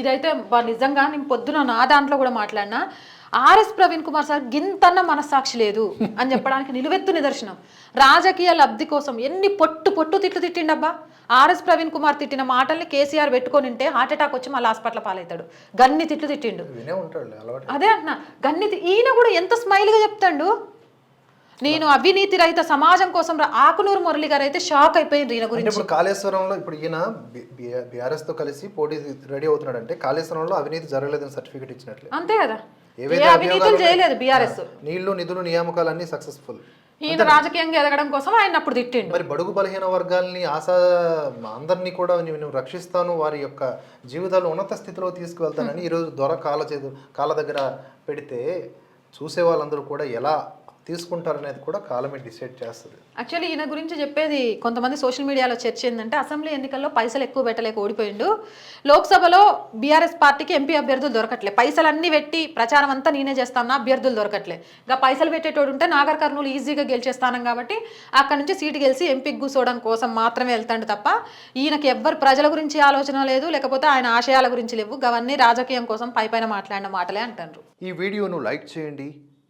ఇదైతే నిజంగా నేను పొద్దున నా దాంట్లో కూడా మాట్లాడినా ఆర్ఎస్ ప్రవీణ్ కుమార్ సార్ గింతన్న మనస్సాక్షి లేదు అని చెప్పడానికి నిలువెత్తు నిదర్శనం. రాజకీయ లబ్ధి కోసం ఎన్ని పొట్టు పొట్టు తిట్లు తిట్టిండబ్బా. ఆర్ఎస్ ప్రవీణ్ కుమార్ తిట్టిన మాటల్ని కేసీఆర్ పెట్టుకొని ఉంటే హార్ట్ అటాక్ వచ్చి మళ్ళీ హాస్పిటల్ పాలవుతాడు. గన్ని తిట్లు తిట్టిండు. అదే అంటున్నా గన్ని ఈయన కూడా ఎంత స్మైల్గా చెప్తాడు. నేను అవినీతి రహిత సమాజం కోసం ఆకునూరు మురళి గారు అయితే షాక్ అయిపోయింది ఈయన గురించి ఇప్పుడు కాళేశ్వరంలో ఇప్పుడు ఈయన బీఆర్ఎస్తో కలిసి పోటీ రెడీ అవుతున్నాడు అంటే కాళేశ్వరంలో అవినీతి జరగలేదని సర్టిఫికేట్ ఇచ్చినట్లే. అంతే కదా. అవినీతులు చేయలేదు బీఆర్ఎస్. నీళ్ళు నిధులు నియామకాలన్నీ సక్సెస్ఫుల్. ఈయన రాజకీయంగా ఎదగడం కోసం ఆయన అప్పుడు తిట్టిండు. మరి బడుగు బలహీన వర్గాల్ని ఆశా అందరినీ కూడా నేను రక్షిస్తాను వారి యొక్క జీవితాలు ఉన్నత స్థితిలో తీసుకువెళ్తానని ఈరోజు దొర కాళ్ళ చేతు కాళ్ళ దగ్గర పెడితే చూసే వాళ్ళందరూ కూడా ఎలా తీసుకుంటారనేది కూడా కాలమే డిసైడ్ చేస్తుంది. యాక్చువల్లీ ఈయన గురించి చెప్పేది కొంతమంది సోషల్ మీడియాలో చర్చ ఏంటంటే అసెంబ్లీ ఎన్నికల్లో పైసలు ఎక్కువ పెట్టలేక ఓడిపోయిండు. లోక్సభలో బీఆర్ఎస్ పార్టీకి ఎంపీ అభ్యర్థులు దొరకట్లే. పైసలు అన్ని పెట్టి ప్రచారం అంతా నేనే చేస్తానా అభ్యర్థులు దొరకట్లే. ఇంకా పైసలు పెట్టేటోడు ఉంటే నాగర్ కర్నూలు ఈజీగా గెలిచేస్తానం కాబట్టి అక్కడ నుంచి సీటు గెలిచి ఎంపీకి కూర్చోవడం కోసం మాత్రమే వెళ్తాడు తప్ప ఈయనకి ఎవ్వరు ప్రజల గురించి ఆలోచన లేదు లేకపోతే ఆయన ఆశయాల గురించి లేవు. అవన్నీ రాజకీయం కోసం పై పైన మాట్లాడిన మాటలే అంటారు ఈ వీడియోను లైక్ చేయండి.